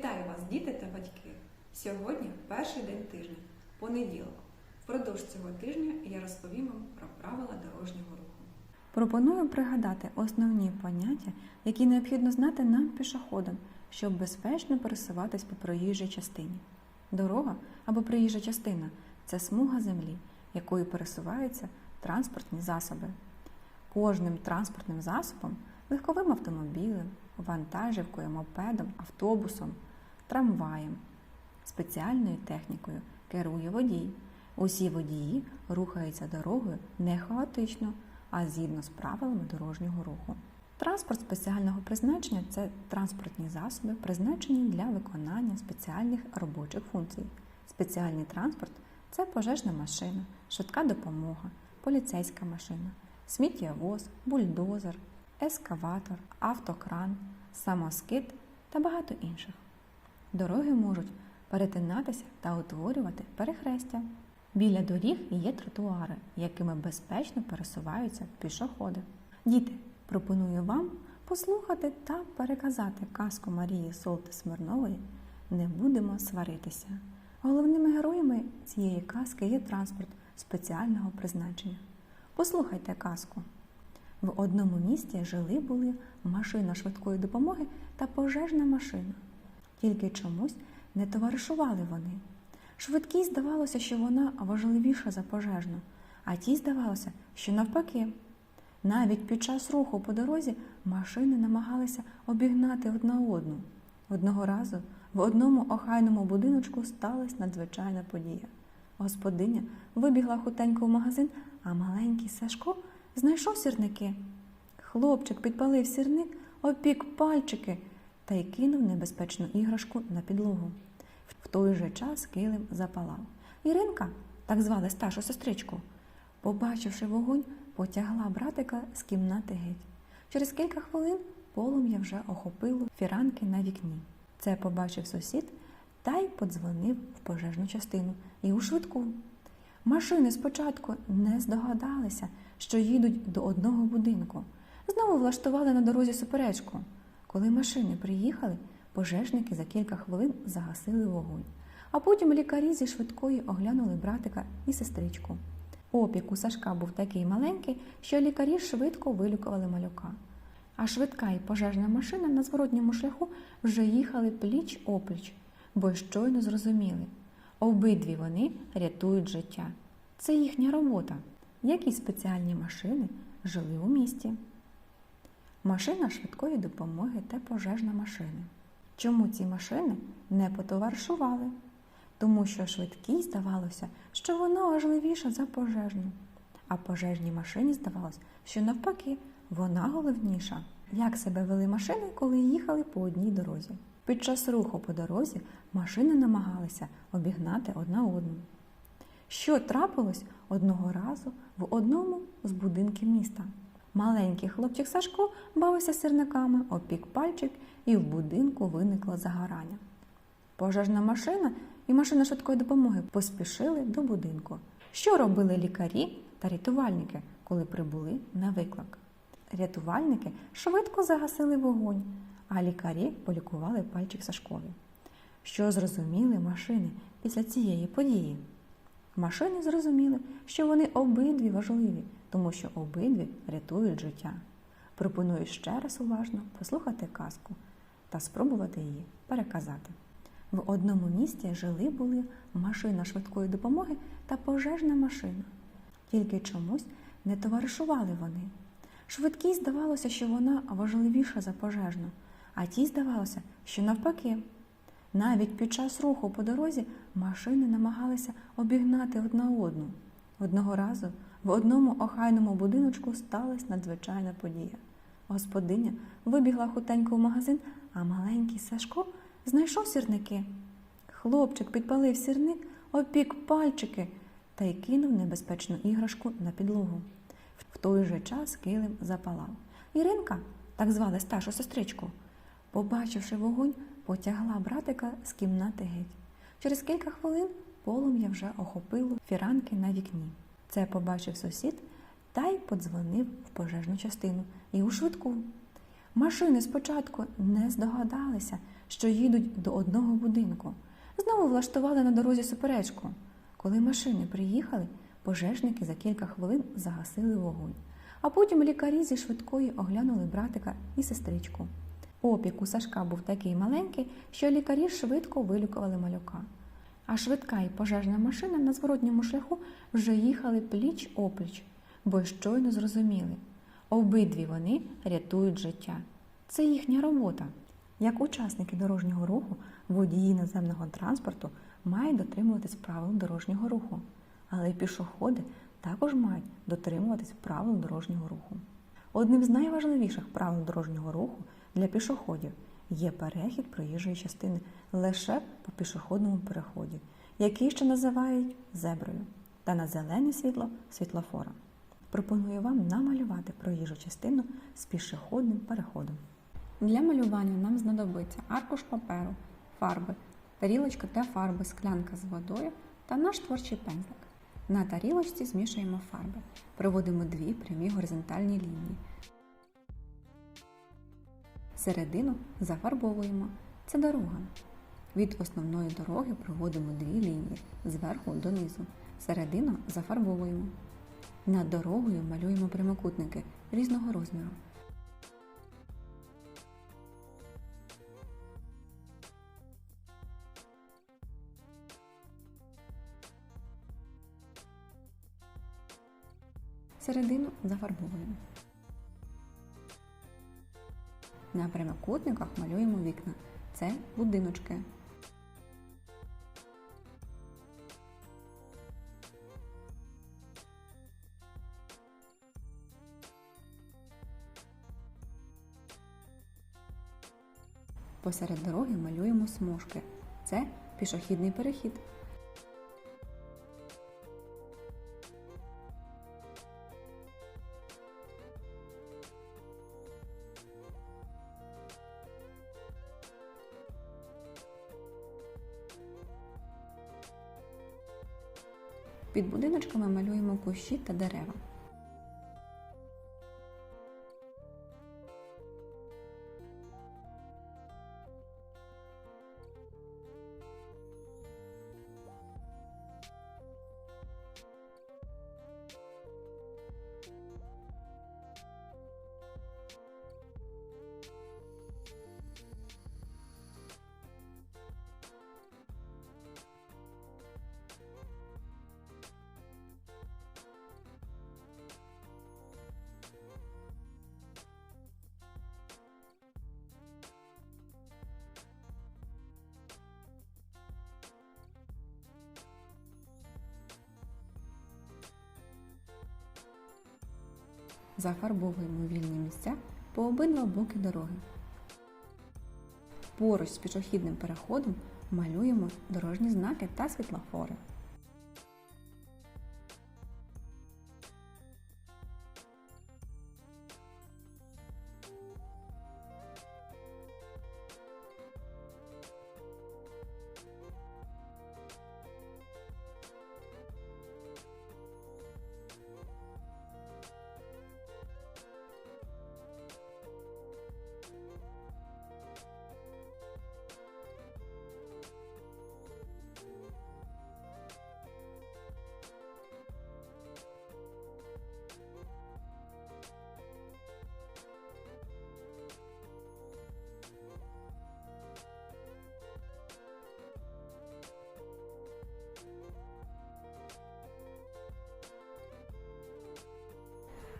Вітаю вас, діти та батьки! Сьогодні перший день тижня, понеділок. Впродовж цього тижня я розповім вам про правила дорожнього руху. Пропоную пригадати основні поняття, які необхідно знати нам пішоходам, щоб безпечно пересуватись по проїжджій частині. Дорога або проїжджа частина це смуга землі, якою пересуваються транспортні засоби. Кожним транспортним засобом, легковим автомобілем, вантажівкою, мопедом, автобусом, трамваєм, спеціальною технікою керує водій. Усі водії рухаються дорогою не хаотично, а згідно з правилами дорожнього руху. Транспорт спеціального призначення це транспортні засоби, призначені для виконання спеціальних робочих функцій. Спеціальний транспорт це пожежна машина, швидка допомога, поліцейська машина, сміттєвоз, бульдозер, ескаватор, автокран, самоскид та багато інших. Дороги можуть перетинатися та утворювати перехрестя. Біля доріг є тротуари, якими безпечно пересуваються пішоходи. Діти, пропоную вам послухати та переказати казку Марії Солти Смирнової Не будемо сваритися. Головними героями цієї казки є транспорт спеціального призначення. Послухайте казку. В одному місті жили були машина швидкої допомоги та пожежна машина. Тільки чомусь не товаришували вони. Швидкій здавалося, що вона важливіша за пожежну, а тій здавалося, що навпаки. Навіть під час руху по дорозі машини намагалися обігнати одна одну. Одного разу в одному охайному будиночку сталася надзвичайна подія. Господиня вибігла хутенько в магазин, а маленький Сашко знайшов сірники. Хлопчик підпалив сірник, опік пальчики та й кинув небезпечну іграшку на підлогу. В той же час килим запалав. Іринка, так звали старшу сестричку, побачивши вогонь, потягла братика з кімнати геть. Через кілька хвилин полум'я вже охопило фіранки на вікні. Це побачив сусід та й подзвонив в пожежну частину і у швидку. Машини спочатку не здогадалися, що їдуть до одного будинку. Знову влаштували на дорозі суперечку. Коли машини приїхали, пожежники за кілька хвилин загасили вогонь. А потім лікарі зі швидкої оглянули братика і сестричку. Опік у Сашка був такий маленький, що лікарі швидко вилікували малюка. А швидка і пожежна машина на зворотньому шляху вже їхали пліч опліч, бо щойно зрозуміли. Обидві вони рятують життя. Це їхня робота. Які спеціальні машини жили у місті? Машина швидкої допомоги та пожежна машина. Чому ці машини не потоваришували? Тому що швидкій здавалося, що вона важливіша за пожежну, а пожежній машині здавалося, що навпаки вона головніша. Як себе вели машини, коли їхали по одній дорозі? Під час руху по дорозі машини намагалися обігнати одна одну. Що трапилось одного разу в одному з будинків міста? Маленький хлопчик Сашко бавився сірниками, опік пальчик, і в будинку виникло загорання. Пожежна машина і машина швидкої допомоги поспішили до будинку. Що робили лікарі та рятувальники, коли прибули на виклик? Рятувальники швидко загасили вогонь, а лікарі полікували пальчик Сашкові. Що зрозуміли машини після цієї події? Машини зрозуміли, що вони обидві важливі, тому що обидві рятують життя. Пропоную ще раз уважно послухати казку та спробувати її переказати. В одному місті жили були машина швидкої допомоги та пожежна машина. Тільки чомусь не товаришували вони. Швидкій здавалося, що вона важливіша за пожежну, а тій здавалося, що навпаки. Навіть під час руху по дорозі машини намагалися обігнати одна одну. Одного разу в одному охайному будиночку сталася надзвичайна подія. Господиня вибігла хутенько в магазин, а маленький Сашко знайшов сірники. Хлопчик підпалив сірник, опік пальчики та й кинув небезпечну іграшку на підлогу. В той же час килим запалав. Іринка, так звали старшу сестричку, побачивши вогонь, потягла братика з кімнати геть. Через кілька хвилин полум'я вже охопило фіранки на вікні. Це побачив сусід та й подзвонив в пожежну частину і у швидку. Машини спочатку не здогадалися, що їдуть до одного будинку. Знову влаштували на дорозі суперечку. Коли машини приїхали, пожежники за кілька хвилин загасили вогонь. А потім лікарі зі швидкої оглянули братика і сестричку. Опік у Сашка був такий маленький, що лікарі швидко вилікували малюка. А швидка і пожежна машина на зворотньому шляху вже їхали пліч опліч, бо щойно зрозуміли. Обидві вони рятують життя. Це їхня робота. Як учасники дорожнього руху, водії наземного транспорту мають дотримуватись правил дорожнього руху, але й пішоходи також мають дотримуватись правил дорожнього руху. Одним з найважливіших правил дорожнього руху для пішоходів є перехід проїжджої частини лише по пішохідному переході, який ще називають зеброю, та на зелене світло світлофора. Пропоную вам намалювати проїжджу частину з пішохідним переходом. Для малювання нам знадобиться аркуш паперу, фарби, тарілочка для фарби, склянка з водою та наш творчий пензлик. На тарілочці змішуємо фарби. Проводимо дві прямі горизонтальні лінії. Середину зафарбовуємо. Це дорога. Від основної дороги проводимо дві лінії зверху донизу. Середину зафарбовуємо. Над дорогою малюємо прямокутники різного розміру. Середину зафарбовуємо. На прямокутниках малюємо вікна. Це будиночки. Посеред дороги малюємо смужки. Це пішохідний перехід. Під будиночками малюємо кущі та дерева. Зафарбовуємо вільні місця по обидва боки дороги. Поруч з пішохідним переходом малюємо дорожні знаки та світлофори.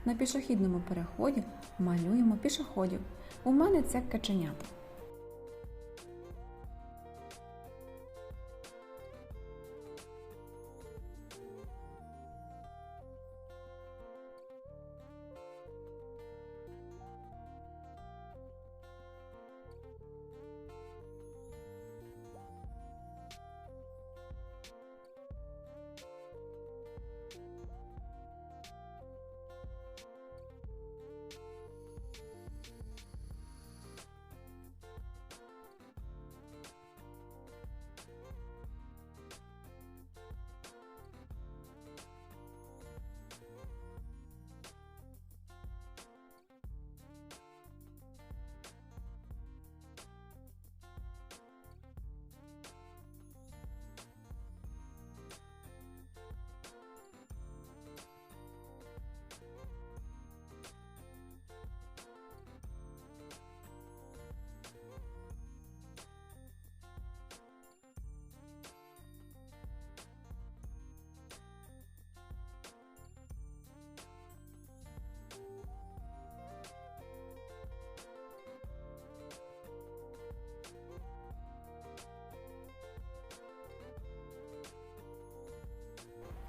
На пішохідному переході малюємо пішоходів. У мене це каченята.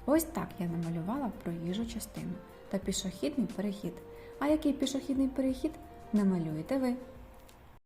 Ось так я намалювала проїжджу частину та пішохідний перехід. А який пішохідний перехід намалюєте ви?